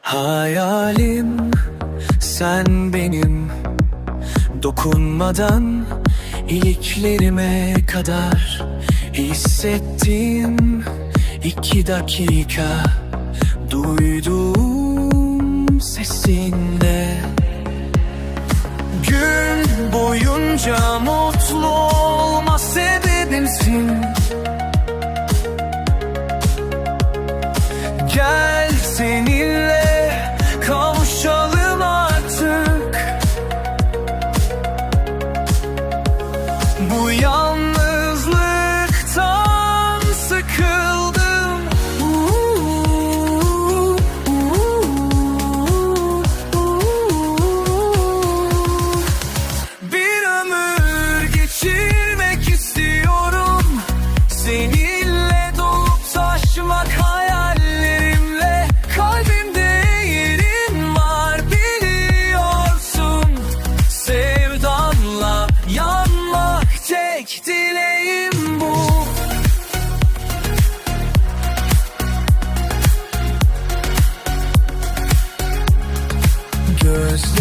Hayalim sen benim. Dokunmadan iliklerime kadar Hissettiğim iki dakika. Duyduğum sesinde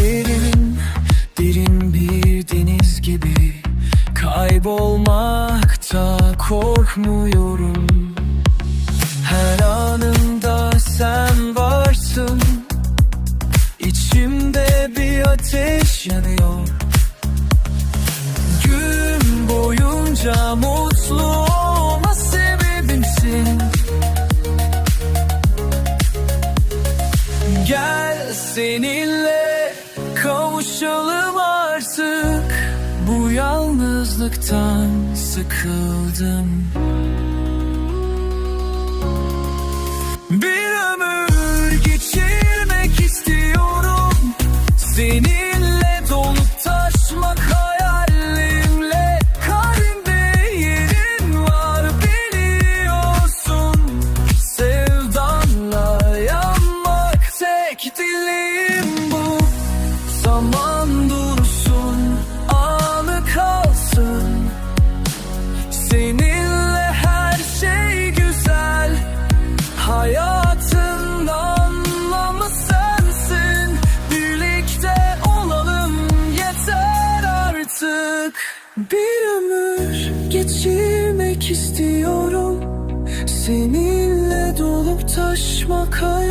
Gözlerimin derin bir deniz gibi. Kaybolmakta korkmuyorum. Her anında sen varsın. İçimde bir ateş yanıyor. Gün boyunca mutlu olma sebebimsin. Gel seninle kavuşalım artık. Bu yalnızlıktan sıkıldım Zaman dursun, anı kalsın. Seninle her şey güzel Hayatın anlamı sensin. Birlikte olalım yeter artık. Bir ömür geçirmek istiyorum. Seninle dolup taşmak hayaller